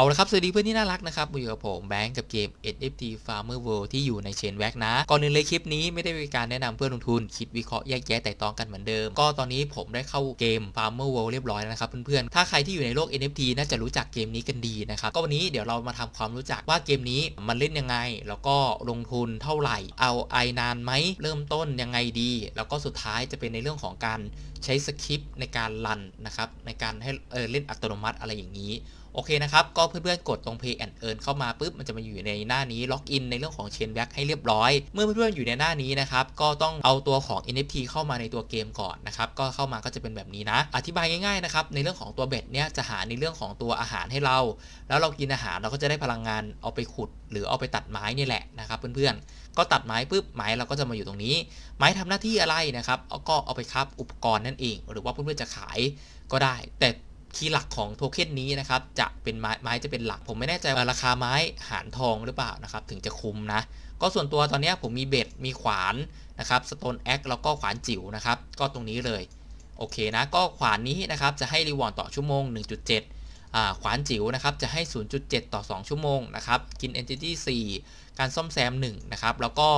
เอาละครับ สวัสดีเพื่อนที่น่ารักนะครับมาอยู่กับผมแบงก์กับเกม NFT Farmer World ที่อยู่ในเชนแว็กนะ ก่อนอื่นเลยคลิปนี้ไม่ได้เป็นการแนะนำเพื่อนลงทุน คิดวิเคราะห์แยกแยะแต่ตองกันเหมือนเดิม ก็ตอนนี้ผมได้เข้าเกม Farmer World เรียบร้อยแล้วนะครับเพื่อนๆ ถ้าใครที่อยู่ในโลก NFT น่าจะรู้จักเกมนี้กันดีนะครับ ก็วันนี้เดี๋ยวเรามาทำความรู้จักว่าเกมนี้มันเล่นยังไง แล้วก็ลงทุนเท่าไหร่ เอาไอนานไหม เริ่มต้นยังไงดี แล้วก็สุดท้ายจะเป็นในเรื่องของการใช้สคริปต์ในการรันนะครับในการให้เออเล่นอัตโนมัติอะไรอย่างนี้ โอเคนะครับ ก็เพื่อนๆกดตรง Pay and Earn เข้ามาปุ๊บมันจะมาอยู่ในหน้านี้ล็อกอินในเรื่องของ Chain Back ให้เรียบร้อย เมื่อเพื่อนๆอยู่ในหน้านี้นะครับก็ต้องเอาตัวของ NFT เข้ามาในตัวเกมก่อนนะครับก็เข้ามาก็จะเป็นแบบนี้นะ อธิบายง่ายๆนะครับในเรื่องของตัวเบ็ดเนี่ยจะหาในเรื่องของตัวอาหารให้เรา แล้วเรากินอาหารเราก็จะได้พลังงานเอาไปขุด หรือเอาไปตัดไม้นี่แหละนะครับเพื่อนๆก็ตัดไม้ปุ๊บไม้เราก็จะมาอยู่ตรงนี้ ไม้ทำหน้าที่อะไรนะครับก็เอาไปครับอุปกรณ์นั่นเอง หรือว่าเพื่อนๆจะขายก็ได้ แต่ คีย์หลักของโทเค็นนี้นะครับจะเป็นไม้ไม้จะเป็นหลัก ผมไม่แน่ใจว่าราคาไม้หารทองหรือเปล่านะครับถึงจะคุ้มนะ ก็ส่วนตัวตอนนี้ผมมีเบ็ดมีขวานนะครับสโตนแอ็กแล้วก็ขวานจิ๋วนะครับก็ตรงนี้เลยโอเคนะก็ขวานนี้นะครับจะให้รีวอร์ดต่อชั่วโมง 1.7อ่าขวานจิ๋วนะครับจะให้ 0.7 ต่อ 2 ชั่วโมงนะครับกิน Entity 4 การซ่อมแซม1นะครับแล้วก็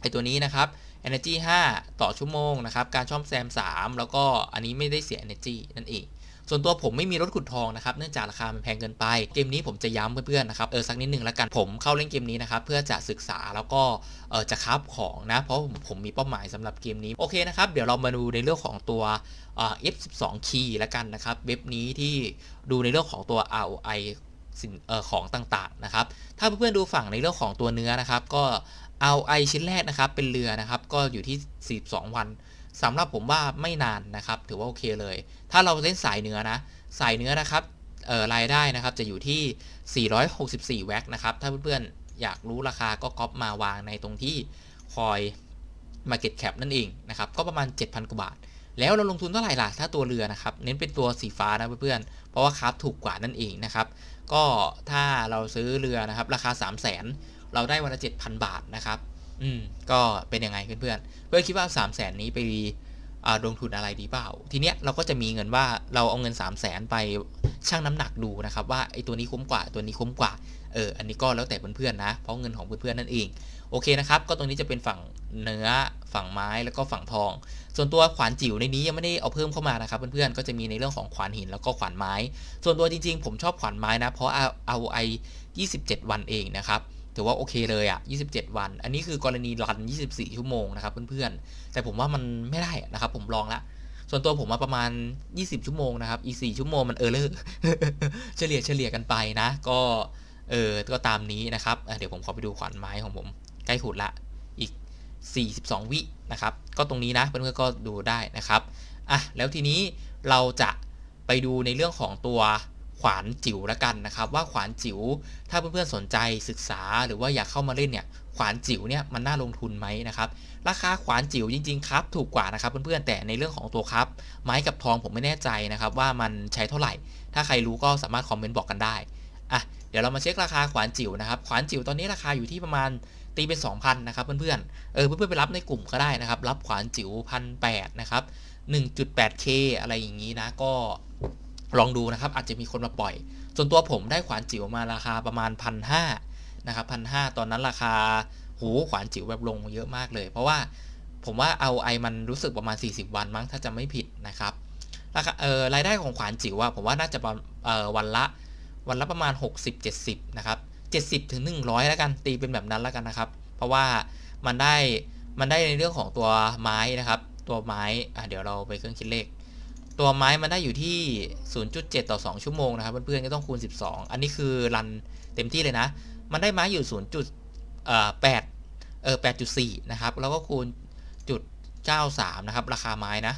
ไอตัวนี้นะครับ Energy 5 ต่อชั่วโมงนะครับการซ่อมแซม 3 แล้วก็อันนี้ไม่ได้เสีย Energy นั่นเอง ส่วนตัวผมไม่มีรถขุดทองนะครับเนื่องจากราคามันแพงเกินไป เกมนี้ผมจะย้ำเพื่อนๆนะครับเออสักนิดนึงแล้วกันผมเข้าเล่นเกมนี้นะครับเพื่อจะศึกษาแล้วก็เออจะคราของนะ เพราะผมผมมีเป้าหมายสำหรับเกมนี้โอเคนะครับเดี๋ยวเรามาดูในเรื่องของตัวเอ F12 key แล้วกันนะครับเว็บนี้ที่ดูในเรื่องของตัว ROI สินเออของต่างๆนะครับ ถ้าเพื่อนๆดูฝั่งในเรื่องของตัวเนื้อนะครับ ก็ ROI ชิ้นแรกนะครับเป็นเรือนะครับ ก็อยู่ที่ 42 วัน สำหรับผมว่าไม่นานนะครับ ถือว่าโอเคเลย ถ้าเราเล่นสายเนื้อนะ สายเนื้อนะครับรายได้นะครับจะอยู่ที่ 464 แว็กนะครับ ถ้าเพื่อนๆ อยากรู้ราคาก็ก๊อปมาวางในตรงที่คอย Market Cap นั่นเองนะครับ ก็ประมาณ 7,000 กว่าบาท แล้วเราลงทุนเท่าไหร่ล่ะ ถ้าตัวเรือนะครับ เน้นเป็นตัวสีฟ้านะเพื่อนๆ เพราะว่าคราฟถูกกว่านั่นเองนะครับ ก็ถ้าเราซื้อเรือนะครับ ราคา 3 0 0 0 0 0 เราได้วันละ 7,000 บาทนะครับ อืมก็เป็นยังไงเพื่อนๆเพื่อนคิดว่า3 0 0 0 0 0นี้ไปลงทุนอะไรดีเปล่า ทีเนี้ยเราก็จะมีเงินว่าเราเอาเงิน 3 0 0 0 0 0ไปชั่งน้ำหนักดูนะครับว่าไอ้ตัวนี้คุ้มกว่าตัวนี้คุ้มกว่าเอออันนี้ก็แล้วแต่เพื่อนๆนะเพราะเงินของเพื่อนๆนั่นเองโอเคนะครับก็ตรงนี้จะเป็นฝั่งเนื้อฝั่งไม้แล้วก็ฝั่งทอง ส่วนตัวขวานจิ๋วในนี้ยังไม่ได้เอาเพิ่มเข้ามานะครับเพื่อนๆก็จะมีในเรื่องของขวานหินแล้วก็ขวานไม้ ส่วนตัวจริงๆ ผมชอบขวานไม้นะเพราะเอาไอ27 วันเองนะครับ ถือว่าโอเคเลยอะ่ะ 27 วัน อันนี้คือกรณีรัน 24 ชั่วโมงนะครับเพื่อนๆ แต่ผมว่ามันไม่ได้นะครับผมลองละส่วนตัวผมมาประมาณ 20 ชั่วโมงนะครับ อี4ชั่วโมงมันเออเลอร์เฉลี่ยเฉลี่ยกันไปนะ ก็เออก็ตามนี้นะครับ เดี๋ยวผมขอไปดูขวานไม้ของผม ใกล้ขุดละอีก 42 วินะครับ ก็ตรงนี้นะเพื่อนๆก็ดูได้นะครับ อะแล้วทีนี้เราจะไปดูในเรื่องของตัว ขวานจิ๋วละกันนะครับ ว่าขวานจิ๋วถ้าเพื่อนๆสนใจศึกษาหรือว่าอยากเข้ามาเล่นเนี่ยขวานจิ๋วเนี่ยมันน่าลงทุนไหมนะครับราคาขวานจิ๋วจริงๆครับถูกกว่านะครับเพื่อนๆแต่ในเรื่องของตัวครับ ไม้กับทองผมไม่แน่ใจนะครับว่ามันใช้เท่าไหร่ ถ้าใครรู้ก็สามารถคอมเมนต์บอกกันได้อะเดี๋ยวเรามาเช็คราคาขวานจิ๋วนะครับขวานจิ๋วตอนนี้ราคาอยู่ที่ประมาณตีเป็น 2,000นะครับเพื่อนๆเออเพื่อนๆไปรับในกลุ่มก็ได้นะครับรับขวานจิ๋วพันแนะครับ 1.8k อะไรอย่างนี้นะก็ ลองดูนะครับอาจจะมีคนมาปล่อย ส่วนตัวผมได้ขวานจิ๋วมาราคาประมาณพันห้านะครับพันห้าตอนนั้นราคาโหขวานจิ๋วแบบลงเยอะมากเลย เพราะว่าผมว่าเอาไอมันรู้สึกประมาณ 40 วันมั้งถ้าจะไม่ผิดนะครับราคาเอ่อรายได้ของขวานจิ๋วอะผมว่าน่าจะเอ่อวันละวันละประมาณ 60-70นะครับ70ถึง100 แล้วกันตีเป็นแบบนั้นแล้วกันนะครับ เพราะว่ามันได้มันได้ในเรื่องของตัวไม้นะครับ ตัวไม้อะเดี๋ยวเราไปเครื่องคิดเลข ตัวไม้มันได้อยู่ที่ 0.7 ต่อ 2 ชั่วโมงนะครับ เพื่อนๆก็ต้องคูณ 12 อันนี้คือรันเต็มที่เลยนะ มันได้ไม้อยู่ 0.8 เออ 8.4 นะครับ แล้วก็คูณจุด93 นะครับ ราคาไม้นะ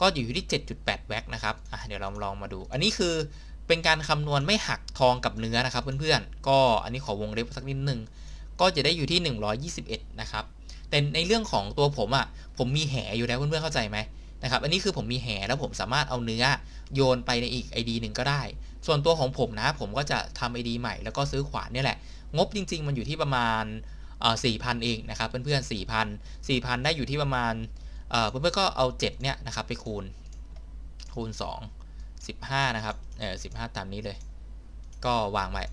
ก็อยู่ที่ 7.8 แว็กนะครับ อะเดี๋ยวเราลองมาดู อันนี้คือเป็นการคำนวณไม่หักทองกับเนื้อนะครับเพื่อนๆ ก็อันนี้ขอวงเล็บสักนิดนึง ก็จะได้อยู่ที่ 121 นะครับ แต่ในเรื่องของตัวผมอะ่ะ ผมมีแหอยู่แล้วเพื่อนๆ เข้าใจไหม นะครับ อันนี้คือผมมีแหแล้วผมสามารถเอาเนื้อโยนไปในอีก ID หนึ่งก็ได้ ส่วนตัวของผมนะ ผมก็จะทำ ID ใหม่แล้วก็ซื้อขวานนี่แหละ งบจริง ๆ มันอยู่ที่ประมาณสี่พันเองนะครับ เพื่อนๆสี่พันสี่พันได้อยู่ที่ประมาณเพื่อนๆก็เอา7เนี่ยนะครับไปคูณคูณ 2 15 นะครับเออ15 ตามนี้เลย ก็วางไว้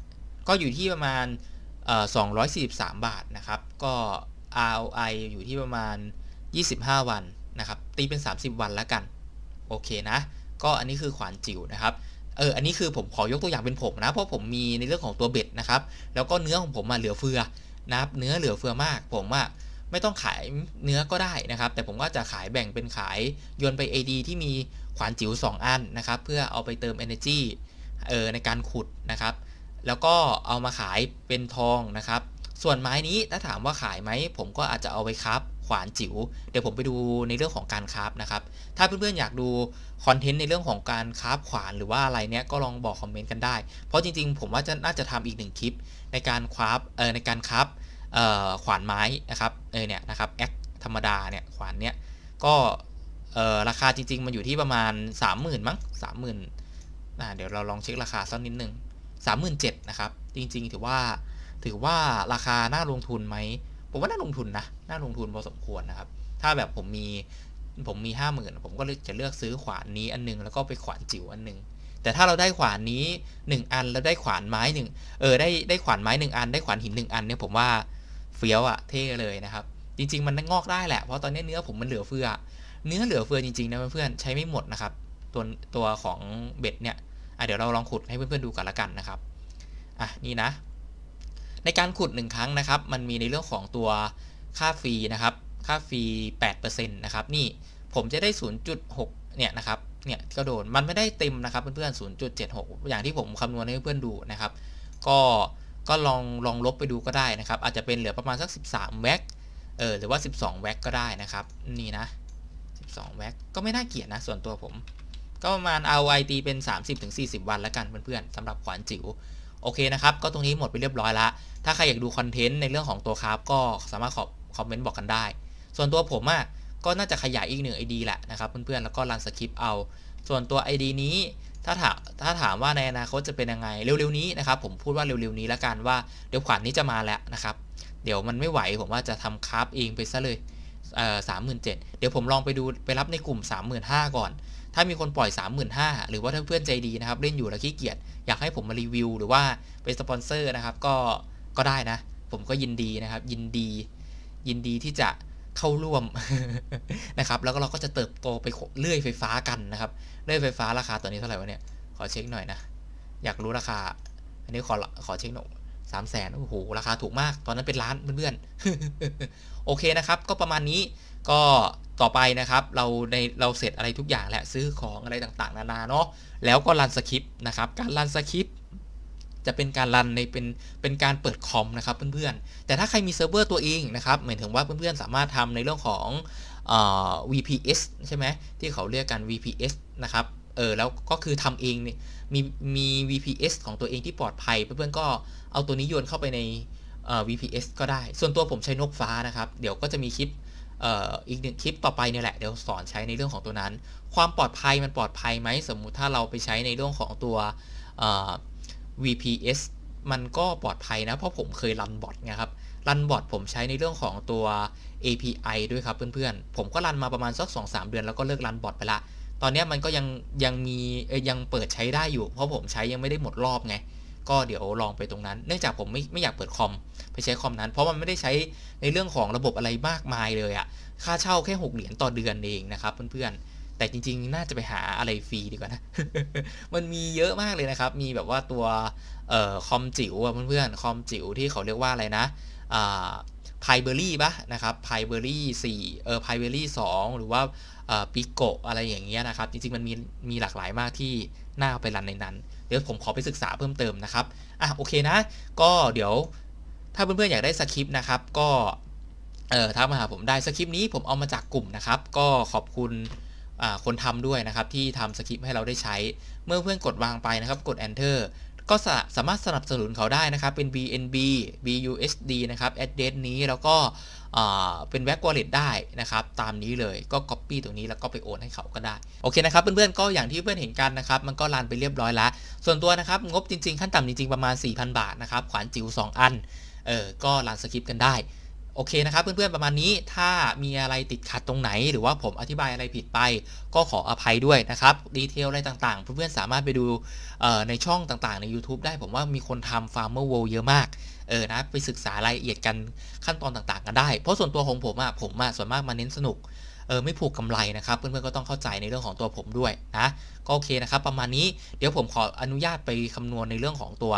ก็อยู่ที่ประมาณเอ่อ243บาทนะครับ ก็ ROI อยู่ที่ประมาณ 25 วัน นะครับตีเป็น 30 วันแล้วกันโอเคนะก็อันนี้คือขวานจิ๋วนะครับเอออันนี้คือผมขอยกตัวอย่างเป็นผมนะเพราะผมมีในเรื่องของตัวเบ็ดนะครับแล้วก็เนื้อของผมมาเหลือเฟือนะครับเนื้อเหลือเฟือมาก ผมว่าไม่ต้องขายเนื้อก็ได้นะครับ แต่ผมก็จะขายแบ่งเป็นขายโยนไป AD ที่มีขวานจิ๋ว2 อันนะครับ เพื่อเอาไปเติม Energy เออในการขุดนะครับ แล้วก็เอามาขายเป็นทองนะครับ ส่วนไม้นี้ถ้าถามว่าขายไหมผมก็อาจจะเอาไปครับ ขวานจิ๋ว เดี๋ยวผมไปดูในเรื่องของการคราฟนะครับ ถ้าเพื่อนๆอยากดูคอนเทนต์ในเรื่องของการคราฟขวานหรือว่าอะไรเนี้ยก็ลองบอกคอมเมนต์กันได้ เพราะจริงๆ ผมว่าจะน่าจะทำอีกหนึ่งคลิป ในการคราฟเอ่อในการคราฟเอ่อขวานไม้นะครับเออเนี่ยนะครับแอคธรรมดาเนี่ยขวานเนี้ยก็เอ่อราคาจริง ๆ มันอยู่ที่ประมาณ 30,000มั้ง30,000อ่าเดี๋ยวเราลองเช็คราคาสักนิดนึง37,000นะครับจริง ๆ ถือว่าถือว่าราคาน่าลงทุนไหม ผมว่าน่าลงทุนนะน่าลงทุนพอสมควรนะครับ ถ้าแบบผมมีผมมีห้าหมื่นผมก็จะเลือกซื้อขวานนี้อันนึง แล้วก็ไปขวานจิ๋วอันนึง แต่ถ้าเราได้ขวานนี้ 1 อันแล้วได้ขวานไม้หนึ่งเออได้ได้ขวานไม้หนึ่งอัน ได้ขวานหินหนึ่งอันเนี่ยผมว่าเฟี้ยวอะเท่เลยนะครับ จริง ๆ มันงอกได้แหละเพราะตอนนี้เนื้อผมมันเหลือเฟือ เนื้อเหลือเฟือจริงๆนะเพื่อนๆใช้ไม่หมดนะครับ ตัวตัวของเบ็ดเนี่ยอะเดี๋ยวเราลองขุดให้เพื่อนๆดูกันละกันนะครับอะนี่นะ ในการขุด 1 ครั้งนะครับ มันมีในเรื่องของตัวค่าฟรีนะครับ ค่าฟรี8%นะครับนี่ผมจะได้ 0.6 เนี่ยนะครับเนี่ยก็โดนมันไม่ได้เต็มนะครับเพื่อนๆ 0.76 อย่างที่ผมคำนวณให้เพื่อนดูนะครับ ก็ก็ลองลองลบไปดูก็ได้นะครับ อาจจะเป็นเหลือประมาณสัก 13 แว็กเออหรือว่า 12 แว็กก็ได้นะครับ นี่นะ 12 แว็กก็ไม่น่าเกลียดนะ ส่วนตัวผม ก็ประมาณ ROI ตีเป็น 30-40 วันแล้วกันเพื่อนๆสำหรับขวานจิ๋ว โอเคนะครับ ก็ตรงนี้หมดไปเรียบร้อยละถ้าใครอยากดูคอนเทนต์ในเรื่องของตัวคราฟก็สามารถคอมเมนต์บอกกันได้ ส่วนตัวผมอะ่ะก็น่าจะขยายอีกหนึ่ง ID แหละนะครับเพื่อนๆ แล้วก็รันสคริปต์เอา ส่วนตัว ID นี้ถ้าถามถ้าถามว่าในอนาคตจะเป็นยังไงเร็วๆนี้นะครับผมพูดว่าเร็วๆนี้แล้วกันว่าเดี๋ยวขวัญนนี้จะมาแล้วนะครับเดี๋ยวมันไม่ไหวผมว่าจะทำคราฟเองไปซะเลยเอ่อสามหมื่นเจ็ดเดี๋ยวผมลองไปดูไปรับในกลุ่ม 35,000ก่อน ถ้ามีคนปล่อย 35,000หรือว่าถ้าเพื่อนใจดีนะครับเล่นอยู่แล้วขี้เกียจอยากให้ผมมารีวิว หรือว่าเป็นสปอนเซอร์นะครับก็ก็ได้นะ ผมก็ยินดีนะครับ ยินดี ยินดีที่จะเข้าร่วมนะครับ แล้วก็เราก็จะเติบโตไปเลื่อยไฟฟ้ากันนะครับเลื่อยไฟฟ้าราคาตัวนี้เท่าไหร่วะเนี่ยขอเช็คหน่อยนะ อยากรู้ราคา อันนี้ขอขอเช็คหน่อย สามแสนโอ้โห ราคาถูกมาก ตอนนั้นเป็นล้านเพื่อนๆ โอเคนะครับ ก็ประมาณนี้ ก็ต่อไปนะครับ เราในเราเสร็จอะไรทุกอย่างแล้วซื้อของอะไรต่างๆ นานาเนาะ แล้วก็รันสคริปต์นะครับ การรันสคริปต์จะเป็นการรันในเป็นเป็นการเปิดคอมนะครับเพื่อนๆ แต่ถ้าใครมีเซิร์ฟเวอร์ตัวเองนะครับ หมายถึงว่าเพื่อนๆ สามารถทำในเรื่องของอ VPS ใช่ไหมที่เขาเรียกกัน VPS นะครับ เออแล้วก็คือทำเองเนี่ยมีมี VPS ของตัวเองที่ปลอดภัย เพื่อนๆก็เอาตัวนี้โยนเข้าไปใน VPS ก็ได้ ส่วนตัวผมใช้นกฟ้านะครับ เดี๋ยวก็จะมีคลิปอีกหนึ่งคลิปต่อไปเนี่ยแหละเดี๋ยวสอนใช้ในเรื่องของตัวนั้น ความปลอดภัยมันปลอดภัยไหมสมมุติถ้าเราไปใช้ในเรื่องของตัว VPS มันก็ปลอดภัยนะเพราะผมเคยรันบอทไงครับรันบอทผมใช้ในเรื่องของตัว API ด้วยครับเพื่อนๆ ผมก็รันมาประมาณสัก 2-3 เดือนแล้วก็เลิกรันบอทไปละ ตอนนี้มันก็ยังยังมียังเปิดใช้ได้อยู่ เพราะผมใช้ยังไม่ได้หมดรอบไง ก็เดี๋ยวลองไปตรงนั้น เนื่องจากผมไม่ไม่อยากเปิดคอมไปใช้คอมนั้น เพราะมันไม่ได้ใช้ในเรื่องของระบบอะไรมากมายเลยอะค่าเช่าแค่6เหรียญต่อเดือนเองนะครับเพื่อนๆ แต่จริงๆ น่าจะไปหาอะไรฟรีดีกว่านะ มันมีเยอะมากเลยนะครับ มีแบบว่าตัวเอ่อคอมจิ๋วอะเพื่อนๆ คอมจิ๋วที่เขาเรียกว่าอะไรนะอ่า ไพเบอรี่ปะนะครับไพเบอรี่สี่เออไพเบอรี่สองหรือว่าปิโกอะไรอย่างเงี้ยนะครับ จริงๆ มันมีมีหลากหลายมากที่น่าไปรันในนั้น เดี๋ยวผมขอไปศึกษาเพิ่มเติมนะครับ อะโอเคนะ ก็เดี๋ยวถ้าเพื่อนๆ อยากได้สคริปต์นะครับ ก็เออทักมาหาผมได้สคริปต์นี้ผมเอามาจากกลุ่มนะครับ ก็ขอบคุณคนทำด้วยนะครับ ที่ทำสคริปต์ให้เราได้ใช้ เมื่อเพื่อนกดวางไปนะครับ กด enter ก็สามารถสนับสนุนเขาได้นะครับ เป็น BNB BUSD นะครับ address นี้แล้วก็เป็น w e b wallet ได้นะครับ ตามนี้เลยก็ copy ตรงนี้แล้วก็ไปโอนให้เขาก็ได้ โอเคนะครับ เพื่อนๆก็อย่างที่เพื่อนเห็นกันนะครับ มันก็รันไปเรียบร้อยแล้ว ส่วนตัวนะครับ งบจริงๆ ขั้นต่ำจริงๆ ประมาณ 4,000 บาทนะครับ ขวานจิ๋ว2 อัน เออก็รันสคริปต์กันได้ โอเคนะครับเพื่อนๆประมาณนี้ถ้ามีอะไรติดขัดตรงไหน หรือว่าผมอธิบายอะไรผิดไป ก็ขออภัยด้วยนะครับดีเทลอะไรต่างๆ เพื่อนๆสามารถไปดูในช่องต่างๆ ใน YouTube ได้ผมว่ามีคนทำ Farmer World เยอะมากเออนะไปศึกษารายละเอียดกันขั้นตอนต่างๆ กันได้ เพราะส่วนตัวของผมอะผมอะส่วนมากมาเน้นสนุกเออไม่ผูกกำไรนะครับ เพื่อนๆก็ต้องเข้าใจในเรื่องของตัวผมด้วยนะก็โอเคนะครับ ประมาณนี้เดี๋ยวผมขออนุญาตไปคำนวณในเรื่องของตัว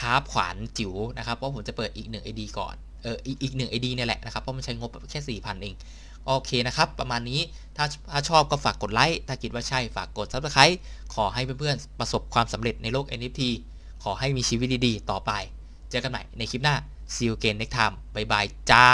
คาบขวานจิ๋วนะครับเพราะผมจะเปิดอีก1 ID ก่อน เอออีกหนึ่งไอดีเนี่ยแหละนะครับเพราะมันใช้งบแค่ 4,000 เองโอเคนะครับ ประมาณนี้ถ้าถ้าชอบก็ฝากกดไลค์ถ้าคิดว่าใช่ฝากกด Subscribe ขอให้เพื่อนๆประสบความสำเร็จในโลก NFT ขอให้มีชีวิตดีๆ ต่อไป เจอกันใหม่ในคลิปหน้า See you again next time บ๊ายบายจ้า